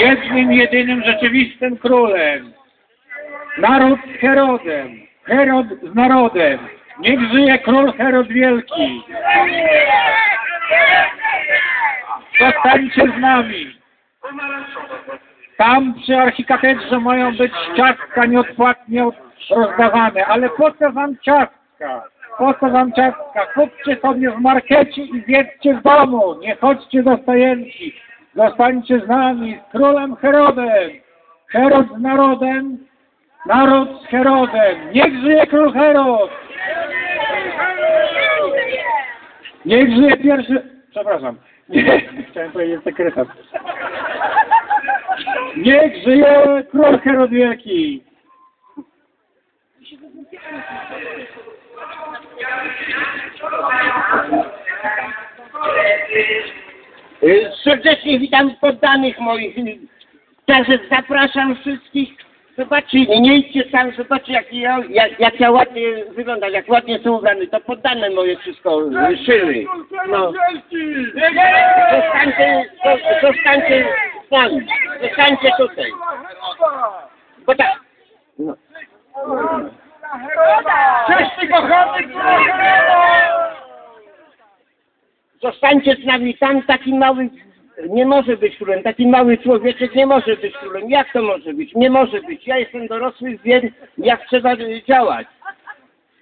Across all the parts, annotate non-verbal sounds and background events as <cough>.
jednym, jedynym, rzeczywistym królem. Naród z Herodem, Herod z narodem. Niech żyje król Herod Wielki. Zostańcie z nami. Tam przy archikatedrze mają być ciastka nieodpłatnie od- rozdawane. Ale po co wam ciastka? Po co wam ciastka? Kupcie sobie w markecie i zjedzcie w domu. Nie chodźcie do stajenki. Zostańcie z nami, z królem Herodem. Herod z narodem, naród z Herodem. Niech żyje król Herod! Niech żyje pierwszy... Przepraszam. <laughs> Chciałem powiedzieć sekretarz. Niech żyje król Herod Wielki! Y, Serdecznie witam poddanych moich. Y, Także zapraszam wszystkich. Zobaczcie, nie idźcie zobaczcie jak ja, jak, jak ja ładnie wyglądam, jak ładnie są ubrany. To poddane moje wszystko y, szyły. No. Zostańcie, zo- zostańcie z. Zostańcie tutaj. Bo tak. No. Cześć, kochany król Zostańcie z nami, tam taki mały nie może być królem, taki mały człowieczek nie może być królem. Jak to może być? Nie może być. Ja jestem dorosły, wiem jak trzeba działać.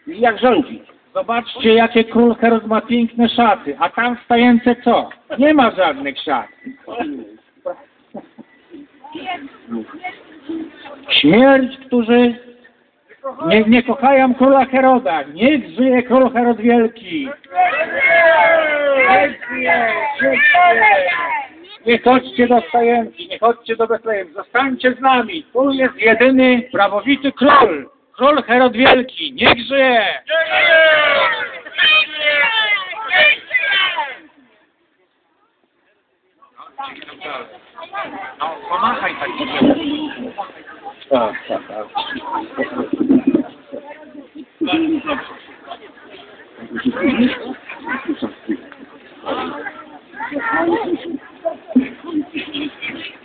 i Jak rządzić. Zobaczcie, jakie król Herod ma piękne szaty, a tam w stajence co? Nie ma żadnych szat. Śmierć, którzy nie, nie kochają króla Heroda. Niech żyje król Herod Wielki. Niech niech. Nie chodźcie do stajenki, nie chodźcie do Betlejem. Zostańcie z nami. Tu jest jedyny prawowity król. Król Herod Wielki. Niech żyje. No, pomachaj tak. Ah, ah. Thank you.